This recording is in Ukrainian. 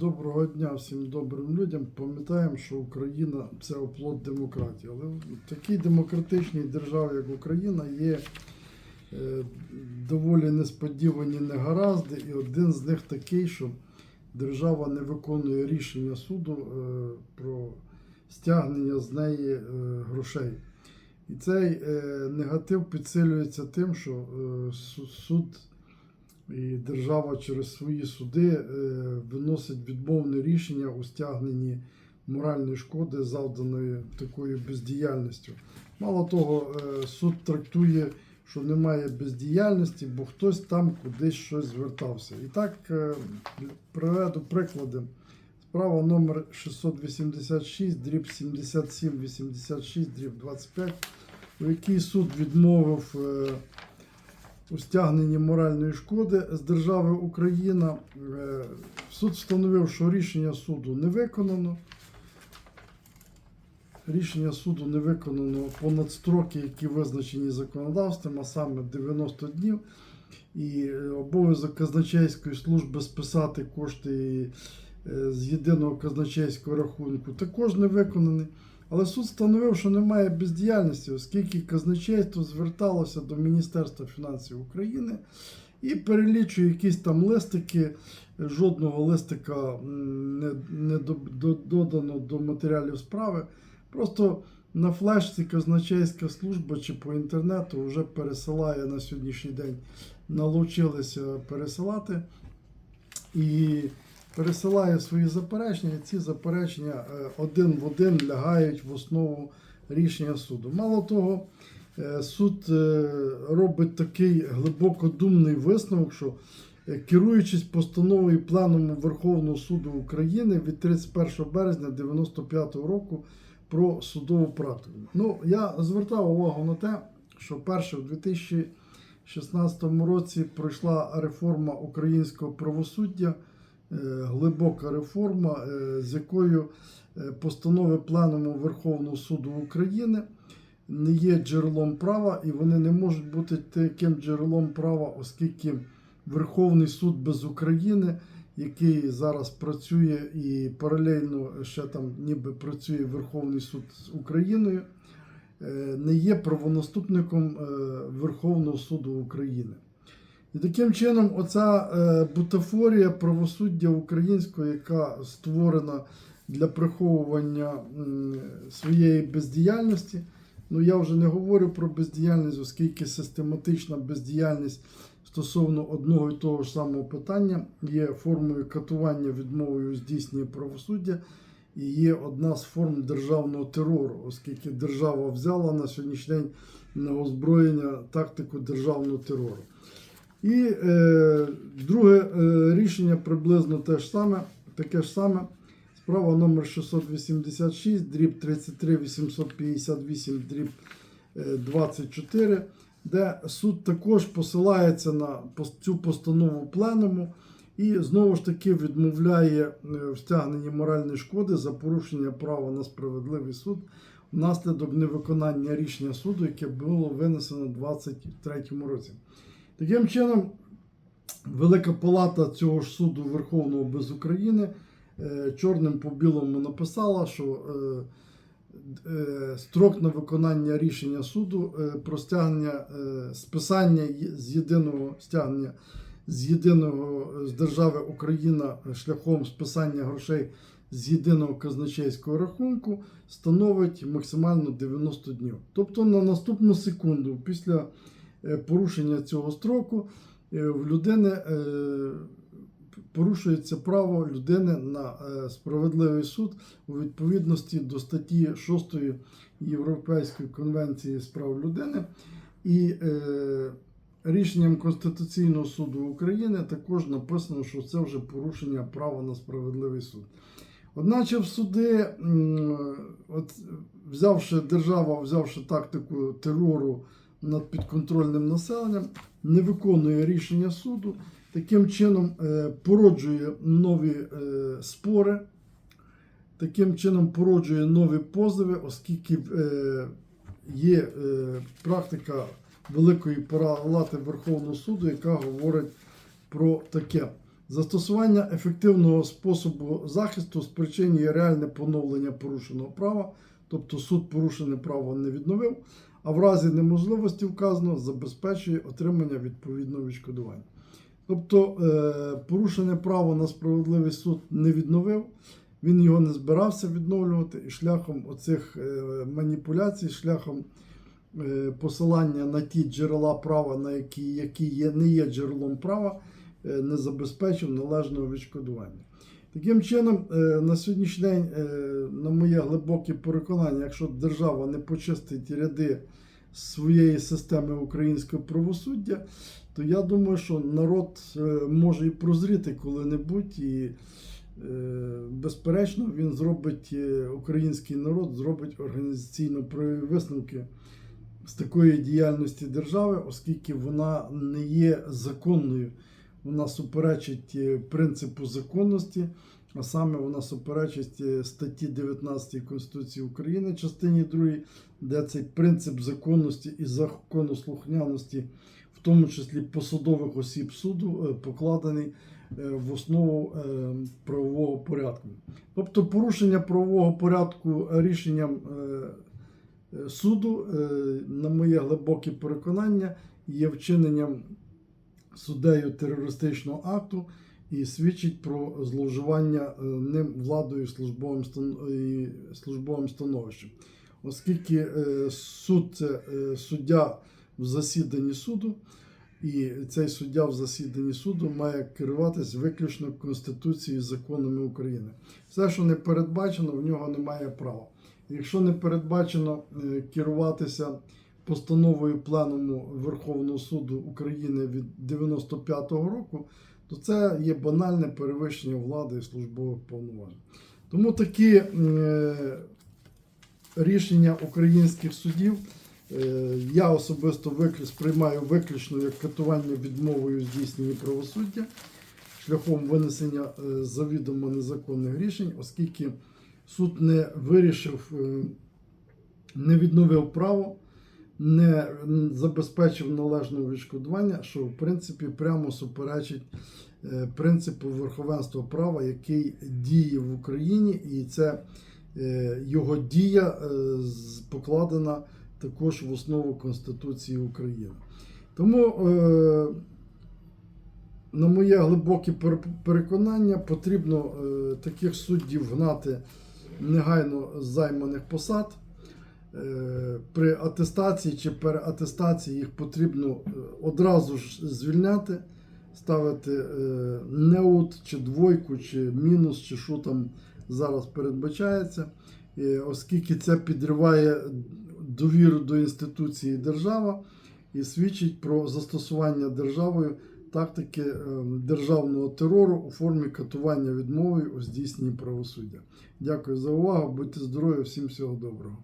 Доброго дня всім добрим людям. Пам'ятаємо, що Україна це оплот демократії. Але в такій демократичній державі, як Україна, є е, доволі несподівані негаразди, і один з них такий, що держава не виконує рішення суду е, про стягнення з неї е, грошей. І цей негатив підсилюється тим, що суд і держава через свої суди е, виносить відмовне рішення у стягненні моральної шкоди, завданої такою бездіяльністю. Мало того, е, суд трактує, що немає бездіяльності, бо хтось там кудись щось звертався. І так е, приведу приклади. Справа номер 686, дріб 7786, дріб 25, у якій суд відмовив у стягненні моральної шкоди з держави Україна. Е, Суд встановив, що рішення суду не виконано. Рішення суду не виконано понад строки, які визначені законодавством, а саме 90 днів. І е, обов'язок казначейської служби списати кошти е, з єдиного казначейського рахунку також не виконаний. Але суд встановив, що немає бездіяльності, оскільки казначейство зверталося до Міністерства фінансів України і перелічує якісь там листики. Жодного листика не, не до- до- додано до матеріалів справи. Просто на флешці казначейська служба чи по інтернету вже пересилає на сьогоднішній день. Налучилися пересилати і пересилає свої заперечення. І ці заперечення е, один в один лягають в основу рішення суду. Мало того, е, суд е, робить такий глибокодумний висновок, що керуючись постановою планом Верховного суду України від 31 березня 1995 року про судову практику. Ну, я звертав увагу на те, що перше в 2016 році пройшла реформа українського правосуддя, глибока реформа, е, з якою е, постанови пленуму Верховного суду України не є джерелом права, і вони не можуть бути таким джерелом права, оскільки Верховний суд без України, який зараз працює і паралельно ще там ніби працює Верховний суд з Україною, е, не є правонаступником е, Верховного суду України. І таким чином, оця е, бутафорія правосуддя українського, яка створена для приховування своєї бездіяльності. Ну я вже не говорю про бездіяльність, оскільки систематична бездіяльність стосовно одного і того ж самого питання є формою катування відмовою здійснення правосуддя і є одна з форм державного терору, оскільки держава взяла на сьогоднішній день на озброєння тактику державного терору. І е, друге е, рішення приблизно те ж саме, таке ж саме. Справа номер 686, дріб 33 858, дріб е, 24, де суд також посилається на цю постанову пленуму і знову ж таки відмовляє е, в стягненні моральної шкоди за порушення права на справедливий суд внаслідок невиконання рішення суду, яке було винесено у 2023 році. Таким чином, Велика Палата цього ж суду Верховного без України е, чорним по білому написала, що е, е, строк на виконання рішення суду про стягнення списання з єдиного стягнення з єдиного з держави Україна шляхом списання грошей з єдиного казначейського рахунку становить максимально 90 днів. Тобто на наступну секунду після порушення цього строку е, в людини е, порушується право людини на е, справедливий суд у відповідності до статті 6 Європейської конвенції з прав людини. І е, рішенням Конституційного суду України також написано, що це вже порушення права на справедливий суд. Одначе в суди, от, взявши держава, взявши тактику терору над підконтрольним населенням, не виконує рішення суду, таким чином е, породжує нові е, спори, таким чином породжує нові позови, оскільки е, є практика Великої палати Верховного суду, яка говорить про таке. Застосування ефективного способу захисту спричинює реальне поновлення порушеного права, тобто суд порушене право не відновив, а в разі неможливості вказаного забезпечує отримання відповідного відшкодування. Тобто е, порушене право на справедливий суд не відновив, він його не збирався відновлювати, і шляхом оцих е, маніпуляцій, шляхом е, посилання на ті джерела права, на які, які є, не є джерелом права, не забезпечив належного відшкодування. Таким чином, е, на сьогоднішній день, е, на моє глибоке переконання, якщо держава не почистить ряди своєї системи українського правосуддя, то я думаю, що народ е, може і прозріти коли-небудь, і безперечно він зробить український народ, зробить організаційно висновки з такої діяльності держави, оскільки вона не є законною, вона суперечить е, принципу законності, а саме вона суперечить е, статті 19 Конституції України, частині 2, де цей принцип законності і законослухняності, в тому числі посадових осіб суду, е, покладений в основу правового порядку. Тобто порушення правового порядку рішенням суду, на моє глибоке переконання, є вчиненням суддею терористичного акту і свідчить про зловживання е, ним владою службовим, і службовим становищем. Оскільки е, суд це е, суддя в засіданні суду, і цей суддя в засіданні суду має керуватись виключно Конституцією і законами України. Все, що не передбачено, в нього немає права. Якщо не передбачено керуватися постановою Пленуму Верховного суду України від 95-го року, то це є банальне перевищення влади і службових повноважень. Тому такі е, рішення українських судів е, я особисто сприймаю виключно як катування відмовою здійснення правосуддя шляхом винесення е, завідомо незаконних рішень, оскільки суд не вирішив, не відновив право, не забезпечив належного відшкодування, що в принципі прямо суперечить е, принципу верховенства права, який діє в Україні, і це е, його дія е, покладена також в основу Конституції України. Тому, на моє глибоке переконання, потрібно таких суддів гнати негайно з займаних посад. Е, При атестації чи переатестації їх потрібно е, одразу ж звільняти, ставити е, неут, чи двойку, чи мінус, чи що там зараз передбачається, оскільки це підриває довіру до інституції держава і свідчить про застосування державою тактики державного терору у формі катування відмовою у здійсненні правосуддя. Дякую за увагу. Будьте здорові, всім всього доброго.